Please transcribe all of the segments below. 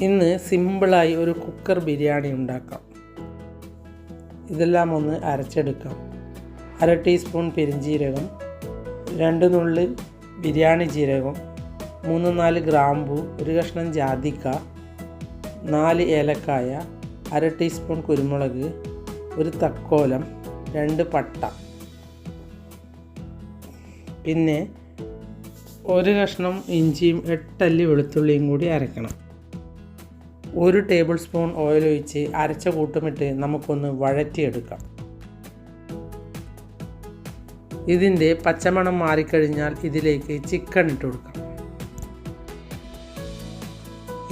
ഇന്ന് സിമ്പിളായി ഒരു കുക്കർ ബിരിയാണി ഉണ്ടാക്കാം. ഇതെല്ലാം ഒന്ന് അരച്ചെടുക്കാം. അര ടീസ്പൂൺ പെരിഞ്ജീരകം രണ്ട് നുള്ളി ബിരിയാണി ജീരകം മൂന്ന് നാല് ഗ്രാമ്പു ഒരു കഷ്ണം ജാതിക്ക നാല് ഏലക്കായ അര ടീസ്പൂൺ കുരുമുളക് ഒരു തക്കോലം രണ്ട് പട്ട. പിന്നെ ഒരു കഷ്ണം ഇഞ്ചിയും എട്ടല്ലി വെളുത്തുള്ളിയും കൂടി അരക്കണം ഒരു ടേബിൾ സ്പൂൺ ഓയിൽ ഒഴിച്ച് അരച്ച കൂട്ടുമിട്ട് നമുക്കൊന്ന് വഴറ്റിയെടുക്കാം. ഇതിന്റെ പച്ചമണം മാറിക്കഴിഞ്ഞാൽ ഇതിലേക്ക് ചിക്കൻ ഇട്ട് കൊടുക്കാം.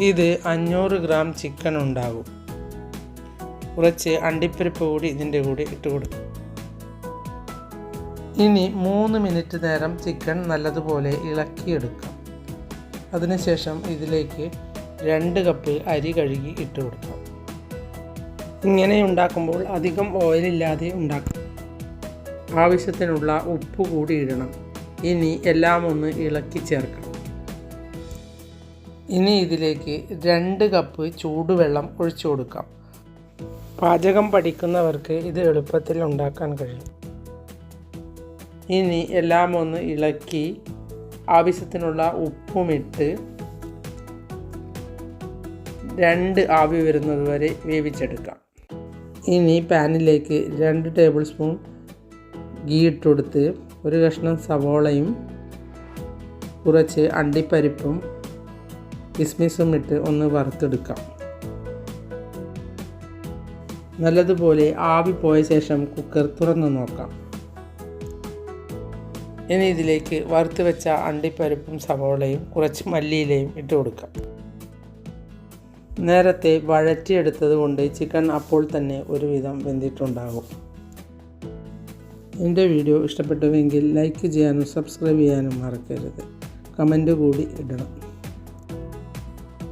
ഇത് അഞ്ഞൂറ് ഗ്രാം ചിക്കൻ ഉണ്ടാകും. കുറച്ച് അണ്ടിപ്പരിപ്പ് കൂടി ഇതിന്റെ കൂടി ഇട്ട് കൊടുക്കും. ഇനി മൂന്ന് മിനിറ്റ് നേരം ചിക്കൻ നല്ലതുപോലെ ഇളക്കിയെടുക്കാം. അതിനുശേഷം ഇതിലേക്ക് രണ്ട് കപ്പ് അരി കഴുകി ഇട്ട് കൊടുക്കാം. ഇങ്ങനെ ഉണ്ടാക്കുമ്പോൾ അധികം ഓയിലില്ലാതെ ഉണ്ടാക്കാം. ആവശ്യത്തിനുള്ള ഉപ്പ് കൂടി ഇടണം. ഇനി എല്ലാം ഒന്ന് ഇളക്കി ചേർക്കണം. ഇനി ഇതിലേക്ക് രണ്ട് കപ്പ് ചൂടുവെള്ളം ഒഴിച്ചു കൊടുക്കാം. പാചകം പഠിക്കുന്നവർക്ക് ഇത് എളുപ്പത്തിൽ ഉണ്ടാക്കാൻ കഴിയും. ഇനി എല്ലാം ഒന്ന് ഇളക്കി ആവശ്യത്തിനുള്ള ഉപ്പുമിട്ട് രണ്ട് ആവി വരുന്നത് വരെ വേവിച്ചെടുക്കാം. ഇനി പാനിലേക്ക് രണ്ട് ടേബിൾ സ്പൂൺ ഗീ ഇട്ടുകൊടുത്ത് ഒരു കഷ്ണം സവോളയും കുറച്ച് അണ്ടിപ്പരിപ്പും കിസ്മിസും ഇട്ട് ഒന്ന് വറുത്തെടുക്കാം. നല്ലതുപോലെ ആവി പോയ ശേഷം കുക്കർ തുറന്നു നോക്കാം. ഇനി ഇതിലേക്ക് വറുത്ത് വെച്ച അണ്ടിപ്പരിപ്പും സവോളയും കുറച്ച് മല്ലിയിലയും ഇട്ട് കൊടുക്കാം നേരത്തെ വഴറ്റിയെടുത്തത് കൊണ്ട് ചിക്കൻ അപ്പോൾ തന്നെ ഒരുവിധം വെന്തിട്ടുണ്ടാകും. എന്റെ വീഡിയോ ഇഷ്ടപ്പെട്ടുവെങ്കിൽ ലൈക്ക് ചെയ്യാനും സബ്സ്ക്രൈബ് ചെയ്യാനും മറക്കരുത്. കമന്റ് കൂടി ഇടണം.